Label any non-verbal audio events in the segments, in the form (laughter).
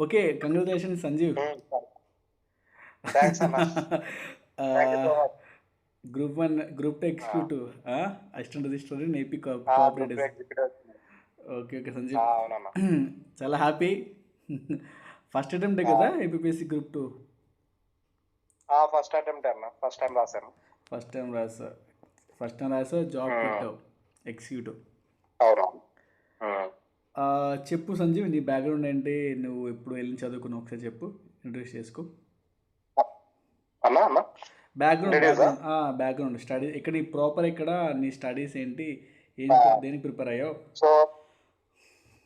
Okay congratulation Sanjeev. (laughs) Group one group two executive assistant register group cooperative okay okay Sanjeev. (clears throat) చాలా happy. (laughs) First అటెంప్టే కదా APSC group two? First attempt అన్న. First time రాశాను. First time రాసా. First time రాసా job. పెట్టావు executive. ఆ, చెప్పు సంజీవ్ నీ బ్యాక్గ్రౌండ్ ఏంటి? నువ్వు ఎప్పుడు వెళ్ళి చదువుకున్నావు? ఒకసారి చెప్పు. ఇంట్రడ్యూస్ చేసుకో. బ్యాక్గ్రౌండ్? బ్యాక్గ్రౌండ్ స్టడీ ఇక్కడ ప్రాపర్ ఇక్కడ నీ స్టడీస్ ఏంటి? ఏం ఆ. దేనికి ప్రిపేర్ అయ్యావు? సో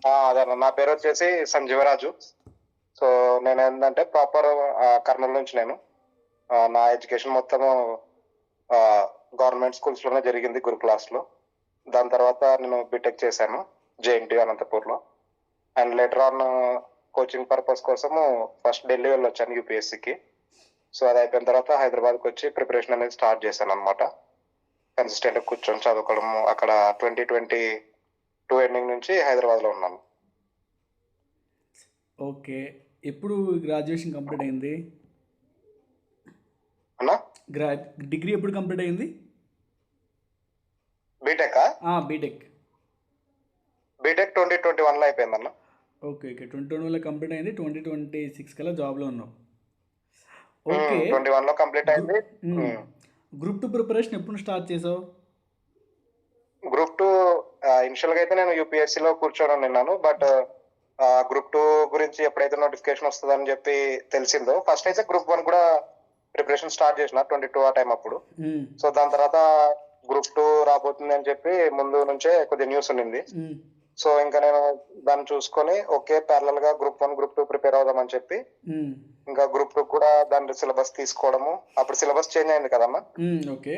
ఆ, అదే అన్న. నా పేరు వచ్చేసి సంజీవరాజు. సో నేను ఏంటంటే ప్రాపర్ కర్నూలు నుంచి నేను. నా ఎడ్యుకేషన్ మొత్తము గవర్నమెంట్ స్కూల్స్లోనే జరిగింది గురు క్లాస్లో. దాని తర్వాత నేను బీటెక్ చేశాను. జేఎన్టీ అనంతపూర్లో and later on coaching purpose కోసము ఫస్ట్ ఢిల్లీ వెళ్ళొచ్చాను యూపీఎస్సికి. సో అది అయిపోయిన తర్వాత హైదరాబాద్కి వచ్చి ప్రిపరేషన్ అనేది స్టార్ట్ చేశాను అనమాట కన్సిస్టెంట్ కూర్చొని చదువుకోవడం అక్కడ ట్వంటీ ట్వంటీ టూ ఎండింగ్ నుంచి హైదరాబాద్లో ఉన్నాను. ఓకే. ఎప్పుడు గ్రాడ్యుయేషన్ కంప్లీట్ అయింది? అన్నా? గ్రా డిగ్రీ ఎప్పుడు కంప్లీట్ అయింది? BTech BTech BTech twenty twenty వన్లో అయిపోయిందన్న. Okay okay. ట్వంటీ ట్వంటీలో కంప్లీట్ అయింది. ట్వంటీ ట్వంటీ సిక్స్ కల్లా జాబ్లో ఉన్నావు. ఓకే. ట్వంటీ వన్లో కంప్లీట్ అయింది. గ్రూప్ టూ ప్రిపరేషన్ ఎప్పుడు స్టార్ట్ చేసావు? గ్రూప్ టూ ఇనిషియల్గా అయితే నేను యూపీఎస్సీ లో కూర్చొని ఉన్నాను. బట్ గ్రూప్ టూ గురించి ఎప్పుడైతే నోటిఫికేషన్ వస్తుందని చెప్పి తెలిసిందో ఫస్ట్ అయితే గ్రూప్ వన్ కూడా ప్రిపరేషన్ స్టార్ట్ చేసిన ట్వంటీ టూ ఆ టైం అప్పుడు. సో దాని తర్వాత గ్రూప్ టూ రాబోతుంది అని చెప్పి ముందు నుంచే కొద్దిగా న్యూస్ ఉండింది. సో ఇంకా నేను దాన్ని చూసుకొని okay ప్యారల్గా group one group two prepare అవుదామని చెప్పి మ్మ్. ఇంకా గ్రూప్ టూ కూడా దాని సిలబస్ తీసుకోవడము. అప్పుడు సిలబస్ చేంజ్ అయింది కదమ్మా? మ్మ్. Okay.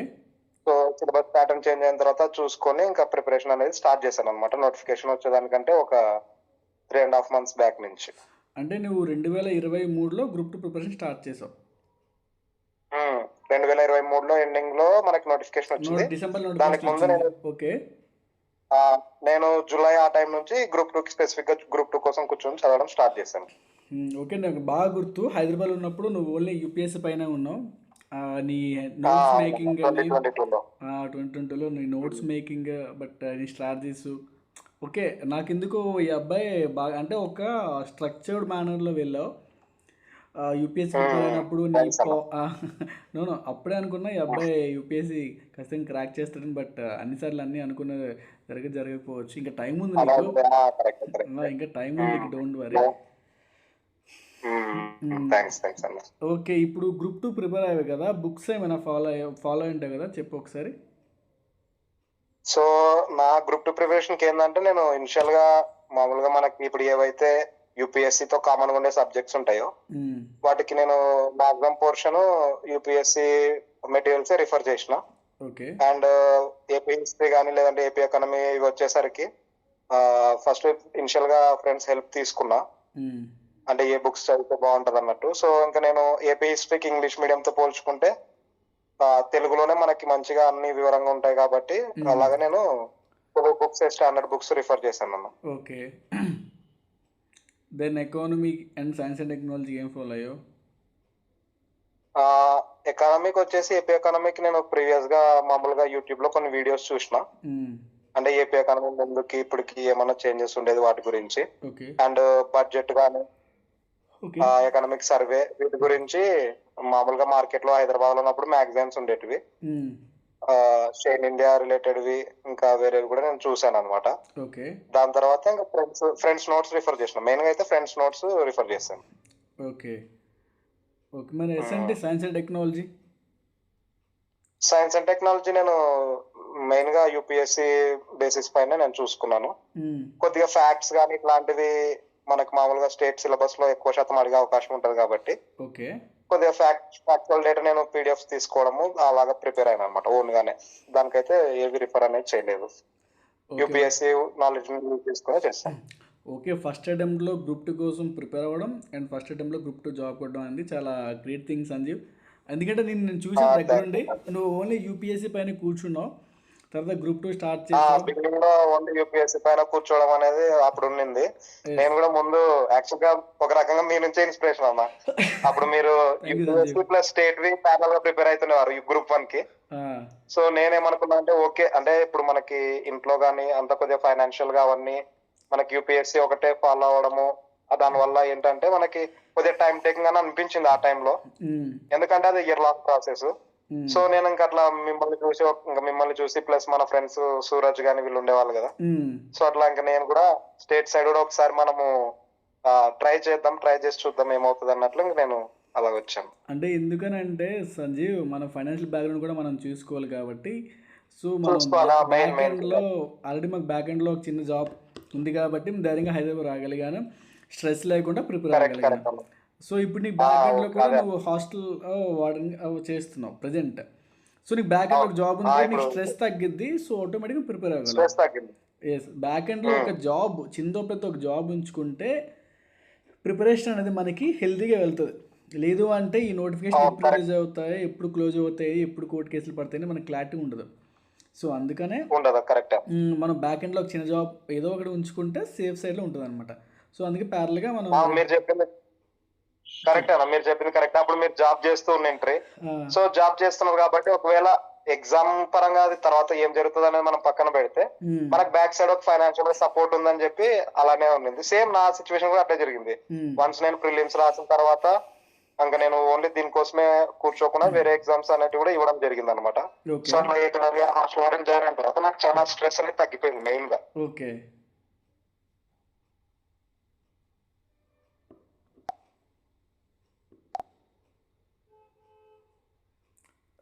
So syllabus pattern change అయిన తర్వాత చూసుకొని ఇంకా ప్రిపరేషన్ అనేది స్టార్ట్ చేశాను అనమాట నోటిఫికేషన్ వచ్చేదానికంటే ఒక three and half months back నుంచి. అంటే నువ్వు రెండు వేల ఇరవై మూడులో గ్రూప్ టూ ప్రిపరేషన్ స్టార్ట్ చేసావు. రెండు వేల ఇరవై మూడులో ఎండింగ్లో మనకి నోటిఫికేషన్ వచ్చింది. దానికి ముందు ఓకే. నేను జూలై ఆ టైం నుంచి గ్రూప్ టూ స్పెసిఫిక్గా గ్రూప్ టూ కోసం కూర్చొని చదవడం స్టార్ట్ చేశాను. ఓకే నాకు బాగా గుర్తు. హైదరాబాద్ ఉన్నప్పుడు నువ్వు ఓన్లీ యూపీఎస్సీ పైన ఉన్నావు. నీ నోట్స్ మేకింగ్ ట్వంటీ ట్వంటీలో నీ నోట్స్ మేకింగ్ బట్ నీ స్ట్రాటజీస్ ఓకే నాకు ఎందుకు ఈ అబ్బాయి బాగా అంటే ఒక స్ట్రక్చర్డ్ మేనర్లో వెళ్ళావు. యూపీఎస్సీ అయినప్పుడు నీ (laughs) అప్పుడే అనుకున్నా ఈ అబ్బాయి యూపీఎస్సీ ఖచ్చితంగా క్రాక్ చేస్తాడని బట్ అన్నిసార్లు అన్నీ అనుకున్న జరగ జరగకపోవచ్చు. ఇంకా టైం ఉంది ఇంకా టైం ఉంది డోంట్ వరీ ఓకే ఇప్పుడు గ్రూప్ టూ ప్రిపేర్ అయ్యావు కదా? బుక్స్ ఏమైనా ఫాలో అయ్యా ఫాలో అయి ఉంటాయి కదా? చెప్పు ఒకసారి. సో నా గ్రూప్ టూ ప్రిపరేషన్కి ఏంటంటే నేను ఇనిషియల్గా మామూలుగా మనకి ఇప్పుడు ఏవైతే యూపీఎస్సీ తో కామన్గా ఉండే సబ్జెక్ట్స్ ఉంటాయో. వాటికి నేను maximum portion UPSC materials refer చేసిన. అండ్ ఏపీ హిస్టరీ కానీ లేదంటే ఏపీ ఎకానమీ ఇవి వచ్చేసరికి ఫస్ట్ ఇనిషియల్గా ఫ్రెండ్స్ హెల్ప్ తీసుకున్నా. అంటే ఏ బుక్స్ చదివితే బాగుంటది అన్నట్టు. సో ఇంకా నేను ఏపీ హిస్టరీకి ఇంగ్లీష్ మీడియం తో పోల్చుకుంటే తెలుగులోనే మనకి మంచిగా అన్ని వివరంగా ఉంటాయి కాబట్టి. అలాగే నేను తెలుగు బుక్స్ స్టాండర్డ్ బుక్స్ రిఫర్ చేశాను అన్న. Okay. (clears throat) Then economic and science and technology ఏం ఫాలో అయ్యో ఎకానమీకి వచ్చేసి ఏపీ ఎకానమీకి నేను ప్రీవియస్గా మామూలుగా యూట్యూబ్లో కొన్ని వీడియోస్ చూసిన. అంటే ఏపీ ఎకానమీ ముందుకి ఇప్పటికి ఏమైనా చేంజెస్ ఉండేది వాటి గురించి. అండ్ బడ్జెట్ కానీ ఎకనామిక్ సర్వే వీటి గురించి మామూలుగా మార్కెట్లో హైదరాబాద్లో ఉన్నప్పుడు మ్యాగజైన్స్ ఉండేటివి. షేన్ ఇండియా రిలేటెడ్వి ఇంకా వేరేవి కూడా నేను చూసాను అనమాట దాని తర్వాత ఇంకా ఫ్రెండ్స్ ఫ్రెండ్స్ నోట్స్ రిఫర్ చేసిన. మెయిన్గా అయితే ఫ్రెండ్స్ నోట్స్ రిఫర్ చేశాను. ఓకే. ఓకే మరి science and technology science and technology నేను మెయిన్గా యూపీఎస్సి బేసిస్ పైన నేను చూసుకున్నాను. కొద్దిగా ఫ్యాక్ట్స్ కానీ ఇట్లాంటివి మనకు మామూలుగా స్టేట్ సిలబస్లో ఎక్కువ శాతం అడిగే అవకాశం ఉంటది కాబట్టి. ఓకే. కొద్దిగా ఫ్యాక్ట్ ఫ్యాక్చువల్ డేటా నేను పీడిఎఫ్ తీసుకోవడము అలాగా ప్రిపేర్ అయినా అనమాట ఓన్ గానే దానికైతే ఏవి రిఫర్ అనేది చేయలేదు. యూపీఎస్సీ నాలెడ్జ్ తీసుకుని చేస్తాను ఓకే ఫస్ట్ అటెంప్ట్లో గ్రూప్ టూ కోసం ప్రిపేర్ అవ్వడం అండ్ ఫస్ట్ అటెంప్ట్లో గ్రూప్ టూ జాబ్ కొట్టడం అనేది చాలా గ్రేట్ థింగ్ సంజీవ్. ఎందుకంటే నేను నేను చూసిన దగ్గర you. నువ్వు ఓన్లీ యూపీఎస్సీ పైన కూర్చున్నావు. తర్వాత గ్రూప్ టూ స్టార్ట్ బిగినింగ్లో ఓన్లీ యూపీఎస్సీ పైన కూర్చోవడం అనేది అప్పుడు ఉండింది. నేను కూడా ముందు యాక్చువల్గా ఒక రకంగా మీ నుంచే ఇన్స్పిరేషన్ అన్న. అప్పుడు మీరు యూపీఎస్సీ. ప్లస్ స్టేట్ వి ప్యానల్గా ప్రిపేర్ అవుతున్నారు గ్రూప్ వన్కి. సో నేనేమనుకున్నా అంటే ఓకే అంటే ఇప్పుడు మనకి ఇంట్లో గానీ అంత కొద్దిగా ఫైనాన్షియల్గా అవన్నీ మనకి యూపీఎస్సీ ఒకటే ఫాలో అవడము దానివల్ల ఏంటంటే మనకి కొద్దిగా టైం టేకింగ్ అని అనిపించింది ఆ టైంలో ఎందుకంటే అది ఇయర్ లాంగ్ ప్రాసెస్ సో నేను ఇంకా అట్లా మిమ్మల్ని చూసి ఇంకా మిమ్మల్ని చూసి ప్లస్ మన ఫ్రెండ్స్ సూరజ్ గాని వీళ్ళు ఉండేవాళ్ళు కదా. సో అట్లా ఇంకా నేను కూడా స్టేట్ సైడ్ కూడా ఒకసారి మనము ట్రై చేద్దాం ట్రై చేసి చూద్దాం ఏమవుతుంది అన్నట్లు ఇంక నేను అలా వచ్చాను. అంటే ఎందుకనంటే సంజీవ్ మన ఫైనాన్షియల్ బ్యాక్గ్రౌండ్ కూడా మనం చూసుకోవాలి కాబట్టి సో మనం బ్యాక్ main. ఎండ్లో ఆల్రెడీ మాకు బ్యాక్ ఎండ్లో ఒక చిన్న జాబ్ ఉంది కాబట్టి మేము ధైర్యంగా హైదరాబాద్ రాగలిగాను. స్ట్రెస్ లేకుండా ప్రిపేర్ అవ్వగలిగాను. సో ఇప్పుడు నీ బ్యాక్ ఎండ్లో కూడా. నువ్వు హాస్టల్ వార్డెన్ చేస్తున్నావు ప్రజెంట్ సో నీకు బ్యాక్ ఎండ్ ఒక జాబ్ ఉంది నీకు స్ట్రెస్ తగ్గిద్ది సో ఆటోమేటిక్గా ప్రిపేర్ అవ్వగలవు. స్ట్రెస్ తగ్గింది. ఎస్ బ్యాక్ ఎండ్లో ఒక జాబ్ చిందో పెద్ద ఒక జాబ్ ఉంచుకుంటే ప్రిపరేషన్ అనేది మనకి హెల్తీగా వెళ్తుంది. లేదు అంటే ఈ నోటిఫికేషన్ ఎప్పుడు రిలీజ్ అవుతాయి ఎప్పుడు క్లోజ్ అవుతాయి ఎప్పుడు కోర్టు కేసులు పడతాయని మనకి క్లారిటీ ఉండదు. సో అందుకనే ఉండదు? కరెక్ట్. మనం బ్యాక్ ఎండ్లో ఒక చిన్న జాబ్ ఏదో ఒకటి ఉంచుకుంటే సేఫ్ సైడ్లో ఉంటుంది అనమాట సో అందుకే ప్యారల్గా మనం మీరు చెప్పింది కరెక్ట్ అన్న మీరు చెప్పింది కరెక్ట్. అప్పుడు మీరు జాబ్ చేస్తూ ఉండింట్రీ సో జాబ్ చేస్తున్నారు కాబట్టి ఒకవేళ ఎగ్జామ్ పరంగా అది తర్వాత ఏం జరుగుతుంది అనేది మనం పక్కన పెడితే మనకు బ్యాక్ సైడ్ ఒక ఫైనాన్షియల్ సపోర్ట్ ఉందని చెప్పి అలానే ఉంది సేమ్ నా సిచ్యువేషన్ కూడా అట్లే జరిగింది. వన్స్ నేను ప్రిలిమ్స్ రాసిన తర్వాత ఇంకా నేను ఓన్లీ దీనికోసమే కూర్చోకుండా వేరే ఎగ్జామ్స్ అనేవి కూడా ఇవ్వడం జరిగింది అనమాట సో అట్లా హాస్టల్ జాయిన్ అయిన తర్వాత నాకు చాలా స్ట్రెస్ అనేది తగ్గిపోయింది మెయిన్గా. ఓకే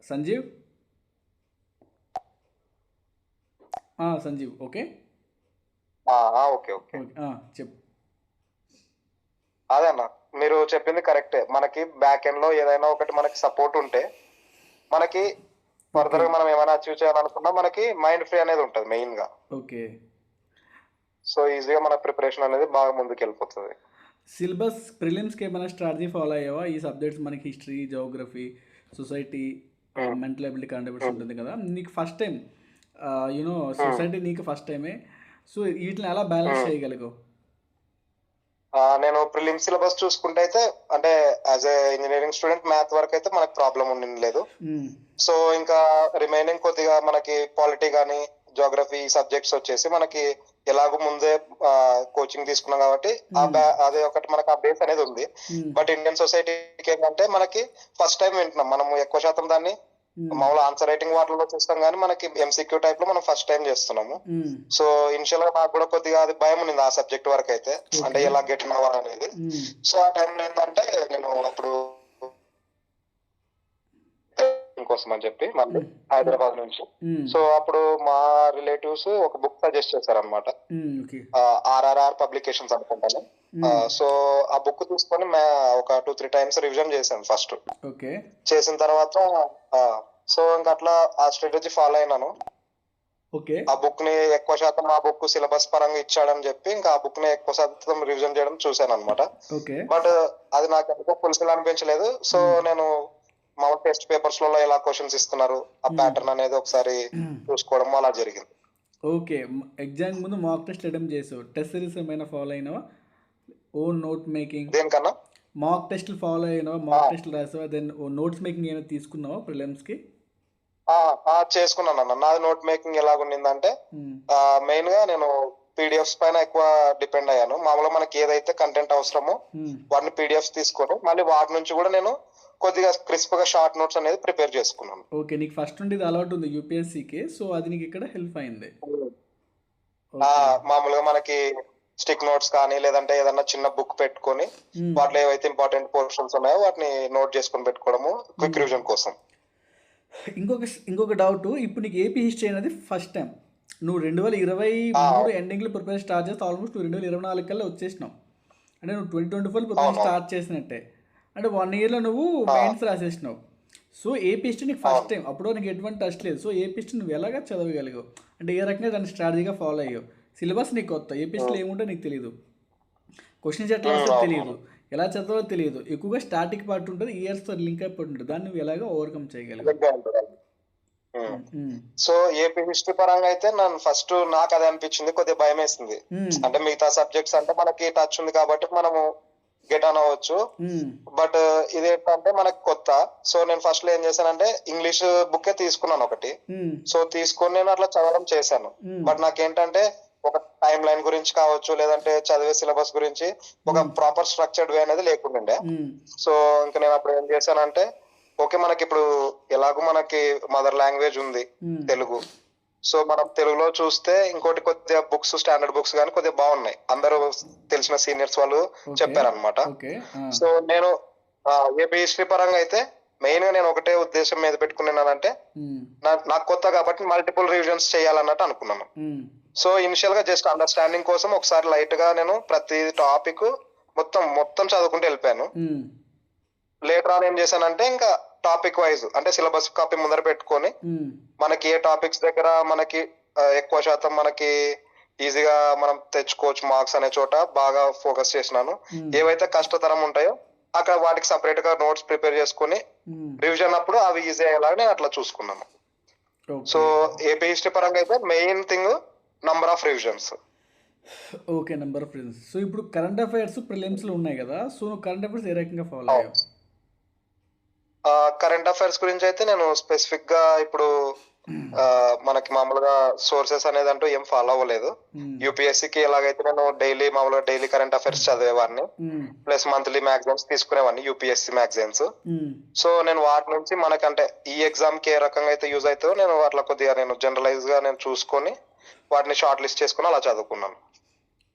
సంజీవ్? ఆ, సంజీవ్ ఓకే ఆ, ఆ, ఓకే ఓకే ఆ, చెప్పు. అదే అన్న. మీరు చెప్పింది కరెక్టే. మనకి బ్యాక్ ఎండ్లో ఏదైనా ఒకటి మనకి సపోర్ట్ ఉంటే మనకి ఫర్దర్గా మనం ఏమైనా అచీవ్ చేయాలనుకున్నా మనకి మైండ్ ఫ్రీ అనేది ఉంటుంది మెయిన్గా. ఓకే సో ఈజీగా మన ప్రిపరేషన్ అనేది బాగా ముందుకు వెళ్ళిపోతుంది సిలబస్ ప్రిలిమ్స్కి ఏమైనా స్ట్రాటజీ ఫాలో అయ్యావా? ఈ సబ్జెక్ట్స్ మనకి history geography society mental ability contributes ఉంటుంది కదా? నీకు first time you know society నీకు ఫస్ట్ టైమే సో వీటిని ఎలా బ్యాలెన్స్ చేయగలిగావు? ఆ, నేను ప్రిలిమ్ సిలబస్ చూసుకుంటే అయితే అంటే as a engineering student math వరకు అయితే మనకు ప్రాబ్లం ఉండి లేదు మ్, సో ఇంకా రిమైనింగ్ కొద్దిగా మనకి పాలిటీ కానీ జోగ్రఫీ సబ్జెక్ట్స్ వచ్చేసి మనకి ఎలాగో ముందే కోచింగ్ తీసుకున్నాం కాబట్టి బా- అదే ఒకటి మనకి ఆ బేస్ అనేది ఉంది. బట్ ఇండియన్ సొసైటీకి ఏంటంటే మనకి ఫస్ట్ టైం వింటున్నాం. మనం ఎక్కువ శాతం దాన్ని మామూలు ఆన్సర్ రైటింగ్ వాటిలో చూస్తాం కానీ మనకి ఎంసీక్యూ టైప్లో మనం ఫస్ట్ టైం చేస్తున్నాము. సో ఇనిషియల్గా నాకు కూడా కొద్దిగా అది భయం ఉంది ఆ సబ్జెక్ట్ వరకు అయితే అంటే ఎలా గెట్ అనేది. మ్, సో ఆ టైంలో ఏంటంటే నేను అప్పుడు కోసం అని చెప్పి మళ్ళీ హైదరాబాద్ నుంచి. సో అప్పుడు మా రిలేటివ్స్ ఒక బుక్ సజెస్ట్ చేశారనమాట మ్, ఓకే. ఆర్ఆర్ఆర్ పబ్లికేషన్స్ అనుకుంటాను. సో ఆ బుక్ తీసుకొని ఒక టూ త్రీ టైమ్స్ రివిజన్ చేశాను ఫస్ట్. చేసిన తర్వాత సో ఇంకా అట్లా ఆ స్ట్రాటజీ ఫాలో అయినాను. ఓకే. ఆ బుక్ని ఎక్కువ శాతం ఆ బుక్ సిలబస్ పరంగా ఇచ్చాడని చెప్పి ఇంకా ఆ బుక్ని ఎక్కువ శాతం రివిజన్ చేయడం చూశాను అనమాట బట్ అది నాకు ఎందుకో ఫుల్ఫిల్ అనిపించలేదు. సో నేను మామూలు టెస్ట్ పేపర్స్లలో ఎలా క్వశ్చన్స్ ఇస్తున్నారు ఆ ప్యాటర్న్ అనేది ఒకసారి చూసుకోవడం అలా జరిగింది. ఓకే ఎగ్జామ్ ముందు మాక్ టెస్ట్ అటెంప్ట్ చేసావు. టెస్ట్ సిరీస్ ఏమైనా ఫాలో అయినావా? ఓన్ నోట్ మేకింగ్ దేనికన్నా? మాక్ టెస్ట్లు ఫాలో అయినావా? మాక్ టెస్ట్లు రాసావా? దెన్ నోట్స్ మేకింగ్ ఏమైనా తీసుకున్నావా ప్రిలిమ్స్కి ఆ, ఆ, చేసుకున్నాను అన్న. నాది నోట్ మేకింగ్ ఎలాగుండిందంటే మెయిన్గా నేను పీడిఎఫ్స్ పైన ఎక్కువ డిపెండ్ అయ్యాను. మామూలుగా మనకి ఏదైతే కంటెంట్ అవసరమో వాటిని పీడిఎఫ్స్ తీసుకొని. మళ్ళీ వాటి నుంచి కూడా నేను కొద్దిగా క్రిస్ప్గా షార్ట్ నోట్స్ అనేది ప్రిపేర్ చేసుకున్నాను. ఓకే నీకు ఫస్ట్ నుండి ఇది అలవాటు ఉంది యూపీఎస్సీకి సో అది నీకు ఇక్కడ హెల్ప్ అయింది. ఆ, మామూలుగా మనకి స్టిక్ నోట్స్ కానీ లేదంటే ఏదన్నా చిన్న బుక్ పెట్టుకొని. వాటిలో ఏవైతే ఇంపార్టెంట్ పోర్షన్స్ ఉన్నాయో వాటిని నోట్ చేసుకొని పెట్టుకోవడము క్విక్ రివిజన్ కోసం. ఇంకొక ఇంకొక డౌట్ ఇప్పుడు నీకు ఏపీ హిస్టరీ అనేది ఫస్ట్ టైం. నువ్వు రెండు వేల ఇరవై మూడు ఎండింగ్లో ప్రిపేర్ స్టార్ట్ చేస్తే ఆల్మోస్ట్ నువ్వు రెండు వేల ఇరవై నాలుగు కల్లా వచ్చేసినావు. అంటే నువ్వు twenty twenty four prepare start చేసినట్టే. అంటే వన్ ఇయర్లో నువ్వు మెయిన్స్ రాసేసినావు. సో ఏపీ హిస్టరీ నీకు ఫస్ట్ టైం అప్పుడు నీకు ఎటువంటి టెస్ట్ లేదు. సో ఏపీ హిస్టరీ నువ్వు ఎలాగా చదవగలిగావు? అంటే ఏ రకంగా దాన్ని స్ట్రాటజీగా ఫాలో అయ్యావు? సిలబస్ నీకు కొత్త. ఏపీ హిస్టరీ ఏముంటో నీకు తెలియదు క్వశ్చన్స్ ఎట్లా వస్తుందో తెలియదు ఎలా చదవాలో తెలియదు ఎక్కువగా స్టాటిక్ పార్ట్ ఉంటుంది ఇయర్స్తో లింక్ అయిపోయి ఉంటుంది. దాన్ని నువ్వు ఎలాగో ఓవర్కమ్ చేయగలిగావు? సో ఏపీ హిస్టరీ పరంగా అయితే నన్ను ఫస్ట్ నాకు అది అనిపించింది కొద్దిగా భయం వేసింది అంటే మిగతా సబ్జెక్ట్స్ అంటే మనకి టచ్ ఉంది కాబట్టి మనము గెట్ ఆన్ అవ్వచ్చు. బట్ ఇది ఏంటంటే మనకి కొత్త. సో నేను ఫస్ట్లో ఏం చేశానంటే ఇంగ్లీష్ బుక్ తీసుకున్నాను ఒకటి. సో తీసుకొని నేను అట్లా చదవడం చేశాను. బట్ నాకేంటంటే ఒక టైం లైన్ గురించి కావచ్చు లేదంటే చదివే సిలబస్ గురించి ఒక Hmm. ప్రాపర్ స్ట్రక్చర్డ్ వే అనేది లేకుండే సో ఇంకా నేను అప్పుడు ఏం చేశానంటే ఓకే మనకి ఇప్పుడు ఎలాగో మనకి మదర్ లాంగ్వేజ్ ఉంది తెలుగు. సో మనం తెలుగులో చూస్తే ఇంకోటి కొద్దిగా బుక్స్ స్టాండర్డ్ బుక్స్ కానీ కొద్దిగా బాగున్నాయి. అందరూ తెలిసిన సీనియర్స్ వాళ్ళు. చెప్పారనమాట సో నేను ఏపీ హిస్టరీ పరంగా అయితే మెయిన్గా నేను ఒకటే ఉద్దేశం మీద పెట్టుకున్నానంటే నాకు కొత్త కాబట్టి మల్టిపుల్ రివిజన్స్ చేయాలన్నట్టు అనుకున్నాను. సో ఇనిషియల్గా జస్ట్ అండర్స్టాండింగ్ కోసం ఒకసారి లైట్గా నేను ప్రతి టాపిక్ మొత్తం మొత్తం చదువుకుంటూ వెళ్ళిపోయాను. లేటర్ ఆన్ ఏం చేశానంటే ఇంకా టాపిక్ వైజ్ అంటే సిలబస్ కాపీ ముందర పెట్టుకొని మనకి ఏ టాపిక్స్ దగ్గర మనకి ఎక్కువ శాతం మనకి ఈజీగా మనం తెచ్చుకోవచ్చు మార్క్స్ అనే చోట బాగా ఫోకస్ చేసినాను. ఏవైతే కష్టతరం ఉంటాయో అక్కడ వాటికి సపరేట్గా నోట్స్ ప్రిపేర్ చేసుకొని రివిజన్ అప్పుడు అవి ఈజీ అయ్యేలాగా నేను అట్లా చూసుకున్నాను. ఓకే. సో ఏపీ హిస్టరీ పరంగా అయితే main thing number of revisions okay number of friends so ఇప్పుడు కరెంట్ అఫైర్స్ ప్రిలిమ్స్లో ఉన్నాయి కదా సో కరెంట్ అఫైర్స్ ఏ రకంగా ఫాలో అయ్యావు? కరెంట్ అఫైర్స్ గురించి అయితే నేను స్పెసిఫిక్గా ఇప్పుడు ఆ, మనకి మామూలుగా సోర్సెస్ అనేది అంటూ ఏం ఫాలో అవ్వలేదు. యూపీఎస్సీకి ఎలాగైతే నేను డైలీ మామూలుగా డైలీ కరెంట్ అఫైర్స్ చదివేవాడిని. ప్లస్ మంత్లీ మ్యాగజైన్స్ తీసుకునేవాడిని యూపీఎస్సీ మ్యాగజైన్స్ సో నేను వాటి నుంచి మనకంటే ఈ ఎగ్జామ్కి ఏ రకంగా అయితే యూజ్ అవుతుందో నేను అట్లా కొద్దిగా నేను జనరలైజ్గా నేను చూసుకొని వాటిని షార్ట్ లిస్ట్ చేసుకుని అలా చదువుకున్నాను.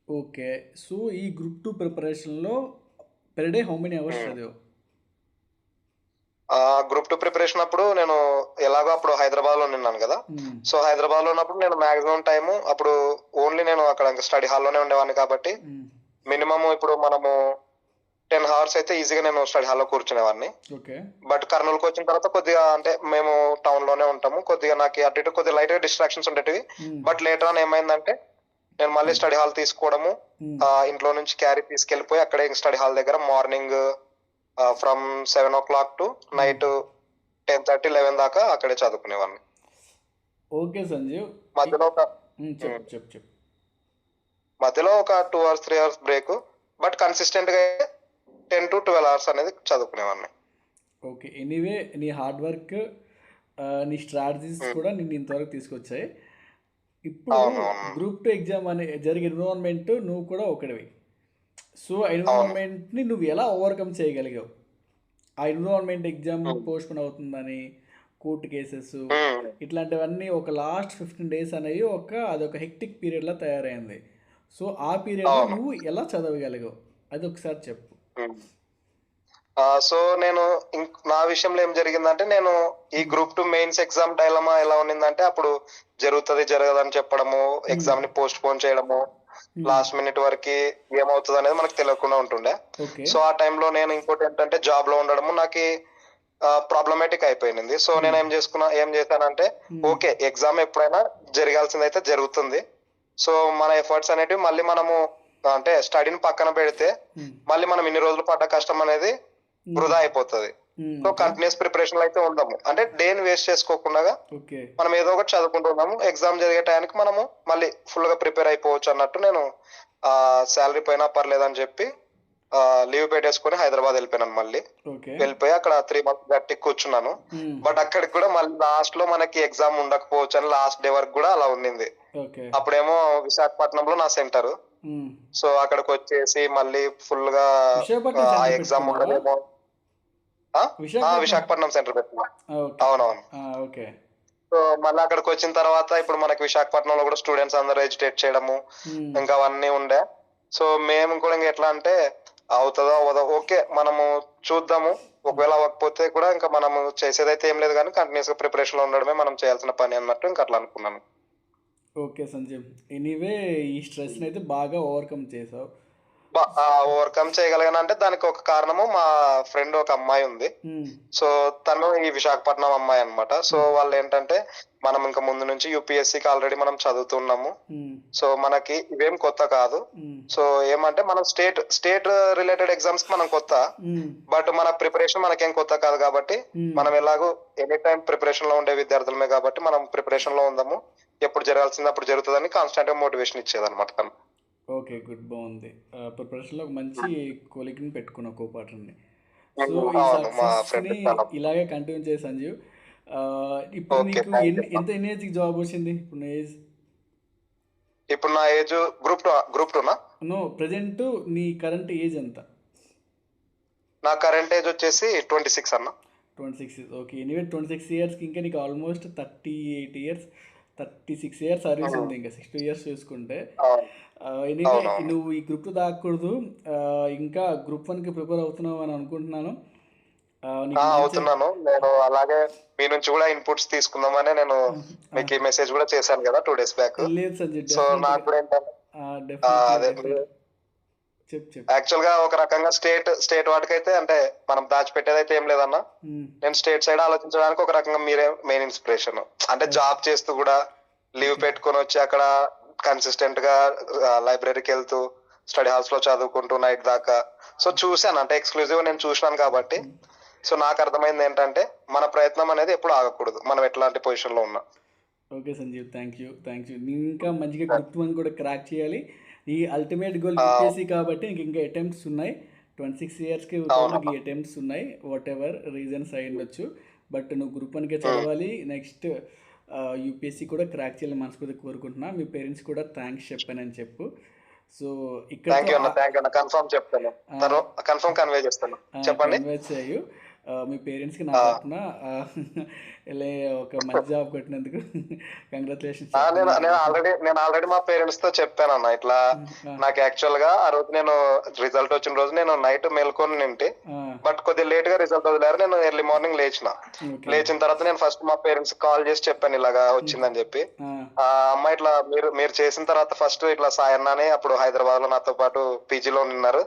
ఓకే సో ఈ గ్రూప్ టూ ప్రిపరేషన్లో per day how many hours Hmm. చదివావు? ఆ గ్రూప్ టూ ప్రిపరేషన్ అప్పుడు నేను ఎలాగో అప్పుడు హైదరాబాద్లో ఉన్నాను కదా. సో హైదరాబాద్లో ఉన్నప్పుడు నేను మాక్సిమం టైం అప్పుడు ఓన్లీ నేను అక్కడ స్టడీ హాల్లోనే ఉండేవాడిని కాబట్టి మినిమం ఇప్పుడు మనము టెన్ అవర్స్ అయితే ఈజీగా నేను స్టడీ హాల్లో కూర్చునేవాడిని. బట్ కర్నూలుకి వచ్చిన తర్వాత కొద్దిగా అంటే మేము టౌన్లోనే ఉంటాము. కొద్దిగా నాకు అటు ఇటు కొద్దిగా లైట్గా డిస్ట్రాక్షన్స్ ఉండేటివి. బట్ లేటర్ ఆన్ ఏమైందంటే నేను మళ్ళీ స్టడీ హాల్ తీసుకోవడము ఇంట్లో నుంచి క్యారీ తీసుకెళ్ళిపోయి అక్కడే స్టడీ హాల్ దగ్గర morning from seven o'clock to night ten thirty eleven దాకా అక్కడే చదువుకునేవాడిని ఓకే సంజీవ్. మధ్యలో ఒక చెప్పు మధ్యలో ఒక two hours three hours break but కన్సిస్టెంట్గా టెన్ టు ట్వెల్వ్ అవర్స్ అనేది చదువుకునేవాడిని ఓకే ఎనీవే నీ హార్డ్ వర్క్ నీ స్ట్రాటజీస్ Hmm. కూడా నిన్ను ఇంతవరకు తీసుకొచ్చాయి. ఇప్పుడు. గ్రూప్ టూ ఎగ్జామ్ అనే జరిగే ఎన్విరాన్మెంట్ నువ్వు కూడా ఒకటివి సో ఎన్విరాన్మెంట్ని నువ్వు ఎలా ఓవర్కమ్ చేయగలిగావు ఆ ఎన్విరాన్మెంట్ ఎగ్జామ్ Hmm. పోస్ట్పోన్ అవుతుందని కోర్టు కేసెస్ ఉమ్, ఇట్లాంటివన్నీ ఒక లాస్ట్ ఫిఫ్టీన్ డేస్ అనేవి ఒక అదొక హెక్టిక్ పీరియడ్లా తయారైంది సో ఆ పీరియడ్లో. నువ్వు ఎలా చదవగలిగావు అది ఒకసారి చెప్పు. ఆ, సో నేను నా విషయంలో ఏం జరిగిందంటే నేను ఈ group two mains exam dilemma ఎలా ఉన్నిందంటే అప్పుడు జరుగుతుంది జరగదని చెప్పడము ఎగ్జామ్ని పోస్ట్ పోన్ చేయడము Hmm. లాస్ట్ మినిట్ వరకు ఏమవుతుంది అనేది మనకు తెలియకుండా ఉంటుండే. సో ఆ టైంలో నేను ఇంకోటి ఏంటంటే జాబ్లో ఉండడము నాకు ప్రాబ్లమేటిక్ అయిపోయింది. సో నేను ఏం చేసుకున్నా ఏం చేశానంటే Hmm. ఓకే ఎగ్జామ్ ఎప్పుడైనా జరగాల్సింది అయితే జరుగుతుంది. సో మన ఎఫర్ట్స్ అనేటివి మళ్ళీ మనము అంటే స్టడీని పక్కన పెడితే Hmm. మళ్ళీ మనం ఇన్ని రోజులు పడ్డ కష్టం అనేది Hmm. వృధా అయిపోతుంది. Hmm, so okay. Continuous preparation అయితే ఉందాము. అంటే డేని వేస్ట్ చేసుకోకుండా మనం ఏదో ఒకటి చదువుకుంటున్నాము ఎగ్జామ్ జరిగే టైంకి మనము మళ్ళీ ఫుల్గా ప్రిపేర్ అయిపోవచ్చు అన్నట్టు నేను ఆ శాలరీ పోయినా పర్లేదని చెప్పి లీవ్ పెట్టేసుకొని హైదరాబాద్ వెళ్ళిపోయాను మళ్ళీ. వెళ్ళిపోయి అక్కడ త్రీ మంత్స్ గట్టి కూర్చున్నాను. Hmm. బట్ అక్కడికి కూడా మళ్ళీ లాస్ట్లో మనకి ఎగ్జామ్ ఉండకపోవచ్చు అని లాస్ట్ డే వరకు కూడా అలా ఓకే అప్పుడేమో విశాఖపట్నంలో నా సెంటర్. Hmm. సో అక్కడికి వచ్చేసి మళ్ళీ ఫుల్గా ఎగ్జామ్ పెట్టుకున్నావా? విశాఖపట్నం. Centre okay. అవునవును. ఓకే. సో మళ్ళీ అక్కడికి వచ్చిన తర్వాత ఇప్పుడు మనకి విశాఖపట్నంలో కూడా స్టూడెంట్స్ అందరూ ఎడ్యుకేట్ చేయడము. ఇంకా అవన్నీ ఉండే. సో మేము కూడా ఇంకా ఎట్లా అంటే అవుతుందో అవ్వదో ఓకే మనము చూద్దాము. ఒకవేళ అవ్వకపోతే కూడా ఇంకా మనము చేసేదైతే ఏం లేదు కానీ కంటిన్యూస్గా ప్రిపరేషన్లో ఉండడమే మనం చేయాల్సిన పని అన్నట్టు ఇంకా అట్లా అనుకున్నాను. ఓకే సంజయ్. ఎనీవే ఈ స్ట్రెస్ని అయితే బాగా ఓవర్కమ్ చేసావు. ఓవర్కమ్ చేయగలిగాను అంటే దానికి ఒక కారణము మా ఫ్రెండ్ ఒక అమ్మాయి ఉంది. సో తను ఈ విశాఖపట్నం అమ్మాయి అన్నమాట. సో వాళ్ళు ఏంటంటే మనం ఇంకా ముందు నుంచి యూపీఎస్సీకి ఆల్రెడీ మనం చదువుతున్నాము. సో మనకి ఇవేం కొత్త కాదు. సో ఏమంటే మనం స్టేట్ స్టేట్ రిలేటెడ్ ఎగ్జామ్స్ మనం కొత్త. బట్ మన ప్రిపరేషన్ మనకేం కొత్త కాదు కాబట్టి. మనం ఎలాగో ఎనీ టైం ప్రిపరేషన్లో ఉండే విద్యార్థులమే కాబట్టి మనం ప్రిపరేషన్లో ఉందాము. ఎప్పుడు జరగాల్సింది అప్పుడు జరుగుతుందని కాన్స్టెంట్గా మోటివేషన్ ఇచ్చేది అనమాట తను. ఓకే గుడ్ బాగుంది. ప్రిపరేషన్లో ఒక మంచి కొలిక్ని పెట్టుకున్నావు కో పార్ట్నర్ని సో ఈ సక్సెస్ని ఇలాగే కంటిన్యూ చేయి సంజీవ్. ఇప్పుడు నీకు. ఎంత ఎన్ని ఏజ్కి జాబ్ వచ్చింది? ఇప్పుడు నీ ఏజ్? ఇప్పుడు నా ఏజ్ గ్రూప్ టూ గ్రూప్ టూనా? నో ప్రజెంట్ నీ కరెంట్ ఏజ్ ఎంత? నా కరెంట్ ఏజ్ వచ్చేసి ట్వంటీ సిక్స్ అన్న. Twenty six okay. Anyway twenty six ఇయర్స్కి ఇంకా నీకు almost thirty eight years. Thirty six years service. ఉంది ఇంకా సిక్స్ ఇయర్స్ చూసుకుంటే. నువ్వు ఈ గ్రూప్ దాకూడదు ఆ, ఇంకా గ్రూప్ వన్కి ప్రిపేర్ అవుతున్నావు అని అనుకుంటున్నాను. అవుతున్నాను. నేను అలాగే మీ నుంచి కూడా ఇన్పుట్స్ తీసుకుందామనే నేను (laughs) మీకు ఈ మెసేజ్ కూడా చేశాను కదా టూ డేస్ బ్యాక్. సో నాకు కూడా అదే యాక్చువల్గా ఒక రకంగా స్టేట్ స్టేట్ వాటికైతే అంటే మనం దాచిపెట్టేది అయితే ఏం లేదన్నా. నేను స్టేట్ సైడ్ ఆలోచించడానికి ఒక రకంగా మీరే మెయిన్ ఇన్స్పిరేషన్ అంటే జాబ్ చేస్తూ కూడా లీవ్ పెట్టుకొని వచ్చి అక్కడ కన్సిస్టెంట్గా లైబ్రరీకి వెళ్తూ స్టడీ హాల్స్లో చదువుకుంటూ నైట్ దాకా. సో చూశాను అంటే ఎక్స్క్లూజివ్ నేను చూసినాను కాబట్టి. సో నాకు అర్థమైంది ఏంటంటే మన ప్రయత్నం అనేది ఎప్పుడు ఆగకూడదు. మనం ఎట్లాంటి పొజిషన్లో ఉన్నా. Okay Sanjeev. Thank you thank you ఇంకా మంచిగా వన్ కూడా క్రాక్ చేయాలి. ఈ అల్టిమేట్ గోల్. యూపీఎస్సీ కాబట్టి నీకు ఇంకా అటెంప్ట్స్ ఉన్నాయి. ట్వంటీ సిక్స్ ఇయర్స్కి. నీకు అటెంప్ట్స్ ఉన్నాయి. వాట్ ఎవర్ రీజన్స్ అయి ఉండొచ్చు. బట్ నువ్వు గ్రూప్ వన్కే చదవాలి. నెక్స్ట్ యూపీఎస్సీ కూడా క్రాక్ చేయాలని మనస్ఫూర్తి కోరుకుంటున్నా. మీ పేరెంట్స్ కూడా థ్యాంక్స్ చెప్పానని చెప్పు. సో ఇక్కడ కన్ఫర్మ్ చెప్తాను. కన్ఫర్మ్ కన్వే చేస్తాను. చెప్పండి. కన్వే చేయు. మీ పేరెంట్స్కి నా. తరఫున ఒక మంచి జాబ్ కొట్టినందుకు కంగ్రాచులేషన్స్ నేను ఆల్రెడీ నేను ఆల్రెడీ మా పేరెంట్స్తో చెప్పాను అన్న. ఇట్లా నాకు యాక్చువల్గా ఆ రోజు నేను రిజల్ట్ వచ్చిన రోజు నేను నైట్ మేల్కొని నింటి బట్ కొద్దిగా లేట్గా రిజల్ట్ వదిలేరు. నేను ఎర్లీ మార్నింగ్ లేచిన. లేచిన తర్వాత నేను ఫస్ట్ మా పేరెంట్స్ కాల్ చేసి చెప్పాను ఇలాగా వచ్చిందని చెప్పి. ఆ. అమ్మాయి ఇట్లా మీరు మీరు చేసిన తర్వాత ఫస్ట్ ఇట్లా సాయి అన్నని అప్పుడు హైదరాబాద్లో నాతో పాటు పీజీలో ఉన్నారు.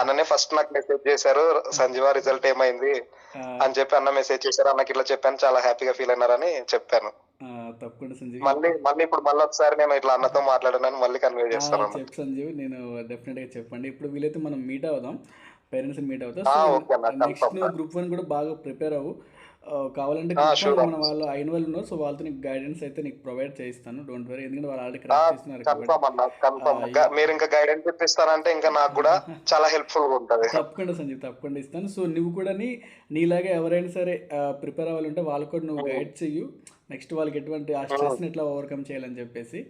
అన్ననే ఫస్ట్ నాకు మెసేజ్ చేశారు. సంజీవ రిజల్ట్ ఏమైంది? అని చెప్పి అన్న మెసేజ్ చేశారు. అన్నకి ఇట్లా చెప్పాను. చాలా హ్యాపీగా ఫీల్ అయినారని చెప్పాను. తప్పకుండా సంజీవ్. మళ్ళీ మళ్ళీ ఇప్పుడు మళ్ళీ ఒకసారి నేను ఇట్లా అన్నతో మాట్లాడానని మళ్ళీ కన్వే చేస్తాను. చెప్పు సంజీవ్. నేను డెఫినెట్గా చెప్పండి. ఇప్పుడు వీలైతే మనం మీట్ అవుదాం. పేరెంట్స్ మీట్ అవుతాం. నెక్స్ట్ గ్రూప్ వన్ కూడా బాగా ప్రిపేర్ అవ్వు. కావాలంటే మన వాళ్ళు అయిన వాళ్ళు ఉన్నారు సో వాళ్ళతో నీకు గైడెన్స్ అయితే నీకు ప్రొవైడ్ చేయిస్తాను. డోంట్ వరీ ఎందుకంటే వాళ్ళు ఆల్రెడీ క్రాక్ చేస్తున్నారు మీరు ఇంకా గైడెన్స్ ఇప్పిస్తారంటే ఇంకా నాకు కూడా (laughs) చాలా హెల్ప్ఫుల్గా ఉంటది. తప్పకుండా సంజీవ్ తప్పకుండా ఇస్తాను. సో నువ్వు కూడా నీలాగే ఎవరైనా సరే ప్రిపేర్ అవ్వాలంటే వాళ్ళకు కూడా నువ్వు గైడ్ చెయ్యు. నెక్స్ట్ వాళ్ళకి ఎటువంటి ఆ స్ట్రెస్ని ఎట్లా ఓవర్కమ్ చేయాలని చెప్పేసి.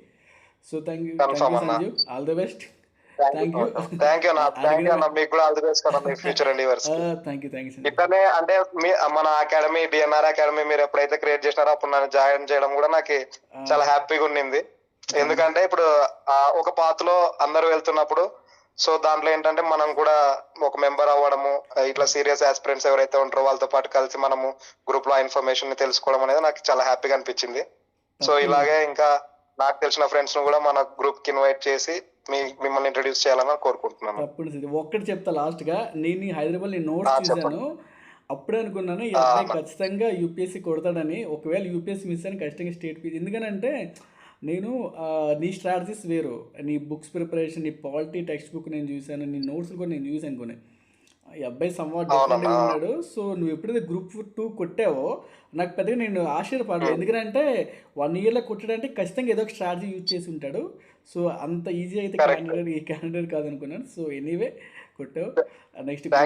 So thank you thank you. Sanjeev. All the best thank you thank you అన్న. (laughs) థ్యాంక్ యూ అన్న. మీకు కూడా ఆల్ ది బెస్ట్ కదా మీ future endeavours thank you thank you Sanjeev ఇట్లనే అంటే మీ మన అకాడమీ డిఎన్ఆర్ అకాడమీ మీరు ఎప్పుడైతే క్రియేట్ చేసినారో అప్పుడు నన్ను జాయిన్ చేయడం కూడా నాకు చాలా హ్యాపీగా ఉండింది. ఎందుకంటే ఇప్పుడు ఆ ఒక పాత్లో అందరూ వెళ్తున్నప్పుడు సో దాంట్లో ఏంటంటే మనం కూడా ఒక మెంబర్ అవ్వడము ఇట్లా సీరియస్ ఆస్పిరెంట్స్ ఎవరైతే ఉంటారో వాళ్ళతో పాటు కలిసి మనము గ్రూప్లో ఇన్ఫర్మేషన్ని తెలుసుకోవడం అనేది నాకు చాలా హ్యాపీగా అనిపించింది. సో ఇలాగే ఇంకా నాకు తెలిసిన ఫ్రెండ్స్ను కూడా మన గ్రూప్కి ఇన్వైట్ చేసి మిమ్మల్ని ఇంట్రడ్యూస్ చేయాలని కోరుకుంటున్నాను. తప్పకుండా సంజీవ్ ఒక్కటి చెప్తా లాస్ట్గా నేను ఈ హైదరాబాద్ నోట్స్ చూశాను. అప్పుడే అనుకున్నాను ఈ అబ్బాయి. ఖచ్చితంగా యూపీఎస్సీ కొడతాడని. ఒకవేళ యూపీఎస్సీ మిస్ అని ఖచ్చితంగా స్టేట్ పీజీ ఎందుకనంటే నేను నీ స్ట్రాటజీస్ వేరు. నీ బుక్స్ ప్రిపరేషన్ నీ పాలిటీ టెక్స్ట్ బుక్ నేను చూశాను నీ నోట్స్ కూడా నేను చూశాను కొన్ని. ఈ అబ్బాయి సంవాట్ ఉన్నాడు. సో నువ్వు ఎప్పుడైతే గ్రూప్ టూ కొట్టావో నాకు పెద్దగా నేను ఆశ్చర్యపడలేదు. ఎందుకంటే వన్ ఇయర్లో కొట్టాడంటే ఖచ్చితంగా ఏదో ఒక స్ట్రాటజీ యూజ్ చేసి ఉంటాడు. సో అంత ఈజీ అయితే. క్యాండిడేట్ ఈ క్యాండిడేట్ కాదనుకున్నాను. సో ఎనీవే కొట్టావు. నెక్స్ట్ లేదు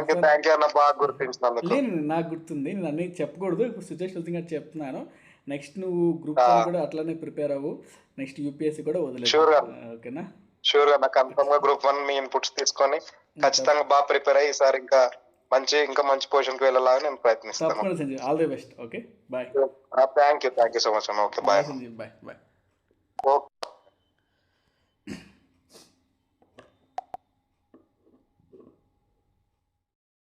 నాకు గుర్తుంది. నేను అన్నీ చెప్పకూడదు. ఇప్పుడు వచ్చింది కాబట్టి చెప్తున్నాను. నెక్స్ట్ నువ్వు గ్రూప్. కూడా అట్లానే ప్రిపేర్ అవ్వు. నెక్స్ట్ యూపీఎస్సీ కూడా వదిలేదు. ఓకేనా? షూర్గా కన్ఫర్మ్గా గ్రూప్ వన్ మీ ఇన్పుట్స్ తీసుకొని ఖచ్చితంగా బాగా ప్రిపేర్ అయ్యి సార్ ఇంకా మంచి ఇంకా మంచి పొజిషన్కు వెళ్ళాలని నేను ప్రయత్నిస్తాను all the best okay bye thank you thank you so much అమ్మ. Okay bye bye bye okay